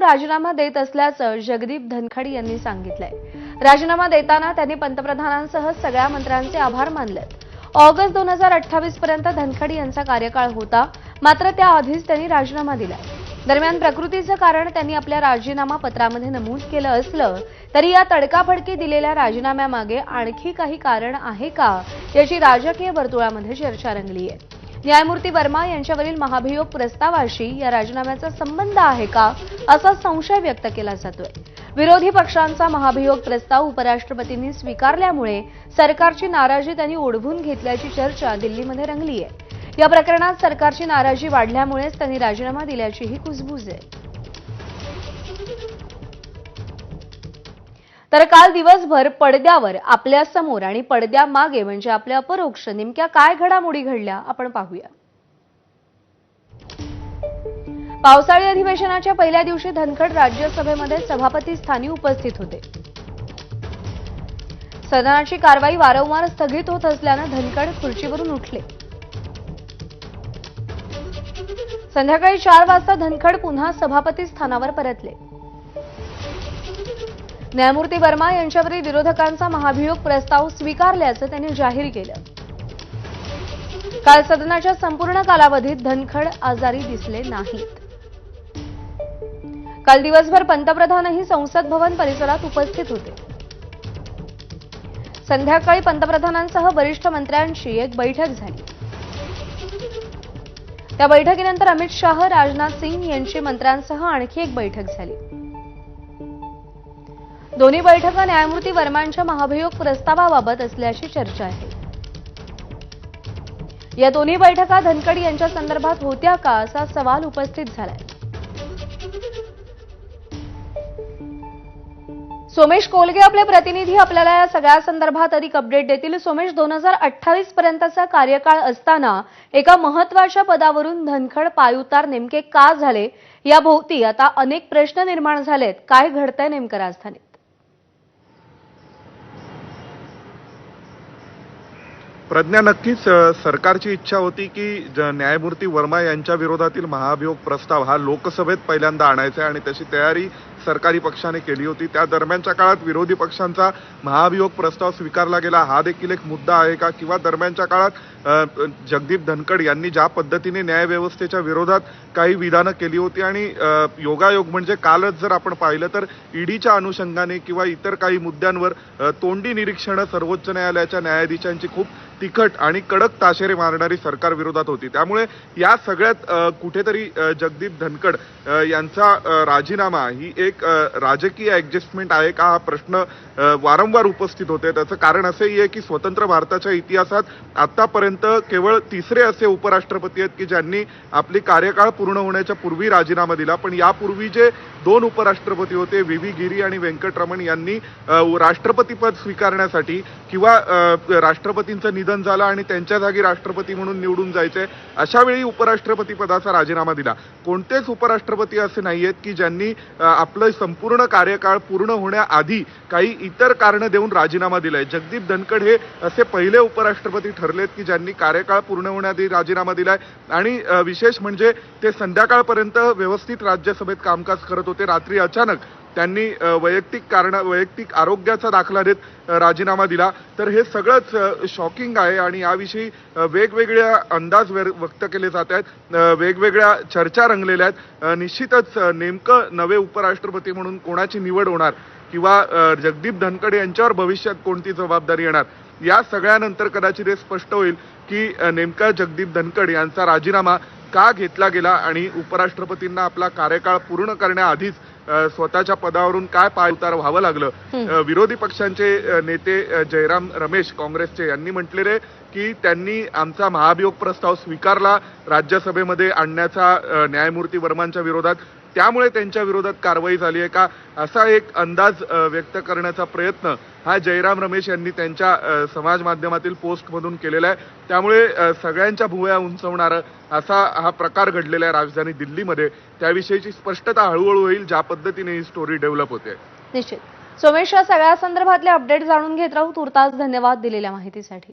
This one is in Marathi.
राजीनामा देत असल्याचं जगदीप धनखड यांनी सांगितलंय. राजीनामा देताना त्यांनी पंतप्रधानांसह सगळ्या मंत्र्यांचे आभार मानलेत ऑगस्ट दोन हजार अठ्ठावीस पर्यंत धनखड यांचा कार्यकाळ होता मात्र त्याआधीच त्यांनी राजीनामा दिला दरम्यान प्रकृतीचं कारण त्यांनी आपल्या राजीनामा पत्रामध्ये नमूद केलं असलं तरी या तडकाफडकी दिलेल्या राजीनाम्यामागे आणखी काही कारण आहे का याची राजकीय वर्तुळामध्ये चर्चा रंगली आहे न्यायमूर्ती वर्मा यांच्यावरील महाभियोग प्रस्तावाशी या राजीनाम्याचा संबंध आहे का असा संशय व्यक्त केला जातोय. विरोधी पक्षांचा महाभियोग प्रस्ताव उपराष्ट्रपतींनी स्वीकारल्यामुळे सरकारची नाराजी त्यांनी ओढवून घेतल्याची चर्चा दिल्लीमध्ये रंगली आहे या प्रकरणात सरकारची नाराजी वाढल्यामुळेच त्यांनी राजीनामा दिल्याचीही कुजबूज आहे. तर काल दिवसभर पडद्यावर आपल्यासमोर आणि पडद्यामागे म्हणजे आपल्या अपरोक्ष नेमक्या काय घडामोडी घडल्या आपण पाहूया. पावसाळी अधिवेशनाच्या पहिल्या दिवशी धनखड राज्यसभेमध्ये सभापती स्थानी उपस्थित होते. सदनाची कारवाई वारंवार स्थगित होत असल्यानं धनखड खुर्चीवरून उठले. संध्याकाळी चार वाजता धनखड पुन्हा सभापती स्थानावर परतले. न्यायमूर्ती वर्मा यांच्यावरील विरोधकांचा महाभियोग प्रस्ताव स्वीकारल्याचं त्यांनी जाहीर केलं. काल सदनाच्या संपूर्ण कालावधीत धनखड आजारी दिसले नाहीत. काल दिवसभर पंतप्रधानही संसद भवन परिसरात उपस्थित होते. संध्याकाळी पंतप्रधानांसह वरिष्ठ मंत्र्यांची एक बैठक झाली. त्या बैठकीनंतर अमित शाह राजनाथ सिंग यांची मंत्र्यांसह आणखी एक बैठक झाली. दोन्ही बैठका न्यायमूर्ती वर्मांच्या महाभियोग प्रस्तावाबाबत असल्याची चर्चा आहे. या दोन्ही बैठका धनखड यांच्या संदर्भात होत्या का असा सवाल उपस्थित झालाय. सोमेश कोलगे आपले प्रतिनिधी आपल्याला या सगळ्या संदर्भात अधिक अपडेट देतील. सोमेश दोन हजार अठ्ठावीस पर्यंतचा कार्यकाळ असताना एका महत्त्वाच्या पदावरून धनखड पायउतार नेमके का झाले? या भोवती आता अनेक प्रश्न निर्माण झालेत. काय घडतंय नेमकं राजधानीत? प्रज्ञा नक्कीच सरकारची इच्छा होती की ज- न्यायमूर्ती वर्मा यांच्या विरोधातील महाभियोग प्रस्ताव हा लोकसभेत पहिल्यांदा आणायचा आहे आणि तशी तयारी सरकारी पक्षाने केली होती. त्या दरम्यानच्या काळात विरोधी पक्षांचा महाभियोग प्रस्ताव स्वीकारला गेला. हा देखील एक मुद्दा आहे का? किंवा दरम्यानच्या काळात जगदीप धनखड यांनी ज्या पद्धतीने न्यायव्यवस्थेच्या विरोधात काही विधानं केली होती आणि योगायोग म्हणजे कालच जर आपण पाहिलं तर ईडीच्या अनुषंगाने किंवा इतर काही मुद्द्यांवर तोंडी निरीक्षणं सर्वोच्च न्यायालयाच्या न्यायाधीशांची खूप तिखट आणि कडक ताशेरे मारणारी सरकार विरोधात होती. त्यामुळे या सगळ्यात कुठेतरी जगदीप धनखड यांचा राजीनामा ही एक एक राजकीय ॲडजस्टमेंट आहे का? हा प्रश्न वारंवार उपस्थित होते. त्याचं कारण असंही आहे की स्वतंत्र भारताच्या इतिहासात आतापर्यंत केवळ तिसरे असे उपराष्ट्रपती आहेत की ज्यांनी आपली कार्यकाळ पूर्ण होण्याच्या पूर्वी राजीनामा दिला. पण यापूर्वी जे दोन उपराष्ट्रपती होते व्ही. व्ही. गिरी आणि व्यंकटरमण यांनी राष्ट्रपतीपद स्वीकारण्यासाठी किंवा राष्ट्रपतींचं निधन झालं आणि त्यांच्या जागी राष्ट्रपती म्हणून निवडून जायचे अशा वेळी उपराष्ट्रपती पदाचा राजीनामा दिला. कोणतेच उपराष्ट्रपती असे नाही आहेत की ज्यांनी आपलं आपलं संपूर्ण कार्यकाळ पूर्ण होण्याआधी काही इतर कारणं देऊन राजीनामा दिलाय. जगदीप धनखड हे असे पहिले उपराष्ट्रपती ठरलेत की ज्यांनी कार्यकाळ पूर्ण होण्याआधी राजीनामा दिलाय. आणि विशेष म्हणजे ते संध्याकाळपर्यंत व्यवस्थित राज्यसभेत कामकाज करत होते. रात्री अचानक त्यांनी वैयक्तिक कारण वैयक्तिक आरोग्याचा दाखला देत राजीनामा दिला. तर हे सगळंच शॉकिंग आहे आणि याविषयी वेगवेगळ्या अंदाज व्यक्त केले जात आहेत वेगवेगळ्या चर्चा रंगलेल्या आहेत. निश्चितच नेमकं नवे उपराष्ट्रपती म्हणून कोणाची निवड होणार किंवा जगदीप धनखड यांच्यावर भविष्यात कोणती जबाबदारी येणार या सगळ्यानंतर कदाचित हे स्पष्ट होईल की नेमका जगदीप धनखड यांचा राजीनामा का घेतला गेला आणि उपराष्ट्रपतींना आपला कार्यकाळ पूर्ण करण्याआधीच स्वतःच्या पदावरून काय पायउतार व्हावं लागलं? विरोधी पक्षांचे नेते जयराम रमेश काँग्रेसचे यांनी म्हटलेले की त्यांनी आमचा महाभियोग प्रस्ताव स्वीकारला राज्यसभेमध्ये आणण्याचा न्यायमूर्ती वर्मांच्या विरोधात. त्यामुळे त्यांच्या विरोधात कारवाई झाली आहे का? असा एक अंदाज व्यक्त करण्याचा प्रयत्न हा जयराम रमेश यांनी त्यांच्या समाज माध्यमातील पोस्टमधून केलेला आहे. त्यामुळे सगळ्यांच्या भुवया उंचवणारं असा हा प्रकार घडलेला आहे राजधानी दिल्लीमध्ये. त्याविषयीची स्पष्टता हळूहळू होईल ज्या पद्धतीने ही स्टोरी डेव्हलप होते. निश्चित. सोमेश या सगळ्या संदर्भातले अपडेट जाणून घेत राहू. तुर्तास धन्यवाद दिलेल्या माहितीसाठी.